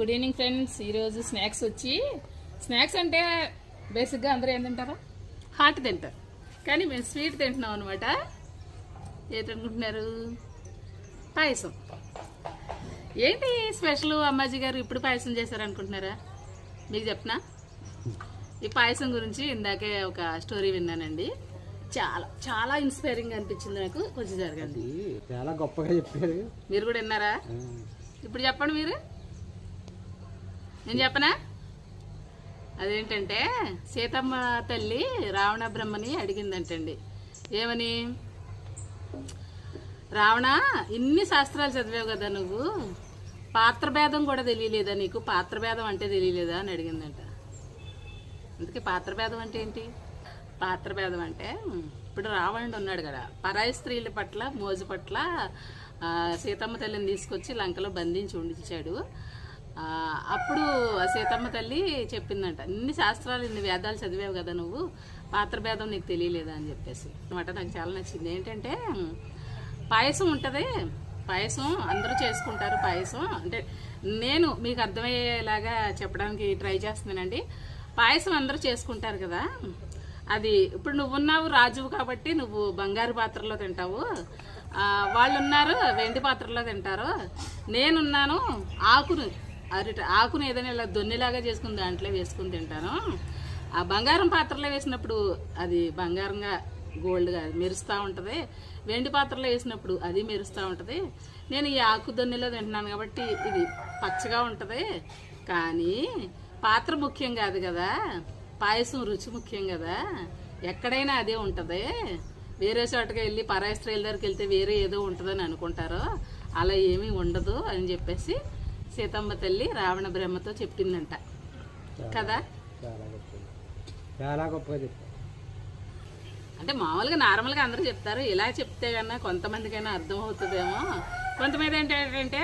Good evening friends ఈరోజు snacks వచ్చి snacks అంటే బేసిక్గా అందరూ ఏం తింటారు? హాట్ తింటారు. కానీ మేము స్వీట్ తింటున్నాం అనమాట ఏంటనుకుంటున్నారు పాయసం. ఏంటి స్పెషల్ అమ్మాజీ గారు ఇప్పుడు పాయసం చేశారనుకుంటున్నారా? మీకు చెప్పనా? ఈ పాయసం గురించి ఇందాకే ఒక స్టోరీ విన్నానండి. చాలా చాలా ఇన్స్పైరింగ్ అనిపించింది నాకు. కొంచెం జరగండి. చాలా గొప్పగా చెప్పారు. మీరు కూడా విన్నారా? ఇప్పుడు చెప్పండి మీరు. నేను చెప్పనా? అదేంటంటే సీతమ్మ తల్లి రావణ బ్రహ్మని అడిగిందంటండి. ఏమని? రావణ ఇన్ని శాస్త్రాలు చదివావు కదా నువ్వు. పాత్రభేదం కూడా తెలియలేదా నీకు? పాత్రభేదం అంటే తెలియలేదా అని అడిగిందంట. అందుకే పాత్రభేదం అంటే ఏంటి? పాత్రభేదం అంటే ఇప్పుడు రావణుడు ఉన్నాడు కదా. పరాయి స్త్రీల పట్ల మోజు పట్ల సీతమ్మ తల్లిని తీసుకొచ్చి లంకలో బంధించి ఉండిచ్చాడు. అప్పుడు సీతమ్మ తల్లి చెప్పిందంట ఇన్ని శాస్త్రాలు ఇన్ని వేదాలు చదివావు కదా నువ్వు పాత్ర భేదం నీకు తెలియలేదా? అని చెప్పేసి. అనమాట నాకు చాలా నచ్చింది. ఏంటంటే పాయసం ఉంటుంది పాయసం అందరూ చేసుకుంటారు పాయసం. అంటే నేను మీకు అర్థమయ్యేలాగా చెప్పడానికి ట్రై చేస్తున్నానండి. పాయసం అందరూ చేసుకుంటారు కదా అది ఇప్పుడు నువ్వున్నావు రాజువు కాబట్టి నువ్వు బంగారు పాత్రలో తింటావు. వాళ్ళు ఉన్నారు వెండి పాత్రలో తింటారు. నేనున్నాను ఆకును అరటి ఆకును ఏదైనా ఇలా దొన్నిలాగా చేసుకుని దాంట్లో వేసుకుని తింటాను. ఆ బంగారం పాత్రలో వేసినప్పుడు అది బంగారంగా గోల్డ్గా మెరుస్తూ ఉంటుంది. వెండి పాత్రలో వేసినప్పుడు అది మెరుస్తూ ఉంటుంది. నేను ఈ ఆకు దొన్నెలో తింటున్నాను కాబట్టి ఇది పచ్చగా ఉంటుంది. కానీ పాత్ర ముఖ్యం కాదు కదా. పాయసం రుచి ముఖ్యం కదా. ఎక్కడైనా అదే ఉంటుంది. వేరే చోటకి వెళ్ళి పరాయి స్త్రీల దగ్గరికి వెళ్తే వేరే ఏదో ఉంటుందని అనుకుంటారో. అలా ఏమీ ఉండదు అని చెప్పేసి సీతమ్మ తల్లి రావణ బ్రహ్మతో చెప్పిందంట. కదా? చాలా గొప్పగా చెప్పారు. అంటే మామూలుగా నార్మల్గా అందరూ చెప్తారు ఇలా చెప్తే కన్నా కొంతమందికైనా అర్థం అవుతుందేమో కొంతమంది ఏంటంటే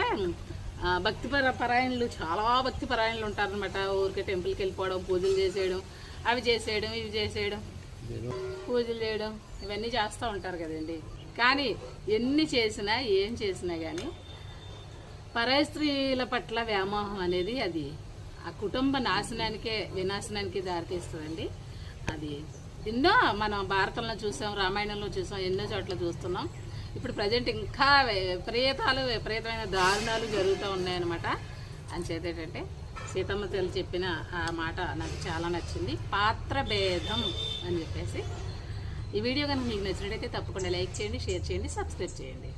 భక్తి పర పరాయణులు చాలా భక్తి పరాయణులు ఉంటారనమాట ఊరికే టెంపుల్కి వెళ్ళిపోవడం పూజలు చేసేయడం అవి చేసేయడం ఇవి చేసేయడం పూజలు చేయడం ఇవన్నీ చేస్తూ ఉంటారు కదండి. కానీ ఎన్ని చేసినా ఏం చేసినా కానీ పరాయి స్త్రీల పట్ల వ్యామోహం అనేది అది ఆ కుటుంబ నాశనానికే వినాశనానికి దారితీస్తుందండి. అది ఎన్నో మనం భారతంలో చూసాం రామాయణంలో చూసాం ఎన్నో చోట్ల చూస్తున్నాం. ఇప్పుడు ప్రజెంట్ ఇంకా విపరీతాలు విపరీతమైన దారుణాలు జరుగుతూ ఉన్నాయన్నమాట. అంచేత ఏంటంటే సీతమ్మ తల్లి చెప్పిన ఆ మాట నాకు చాలా నచ్చింది. పాత్ర భేదం అని చెప్పేసి. ఈ వీడియో కనుక మీకు నచ్చినట్టయితే తప్పకుండా లైక్ చేయండి షేర్ చేయండి సబ్స్క్రైబ్ చేయండి.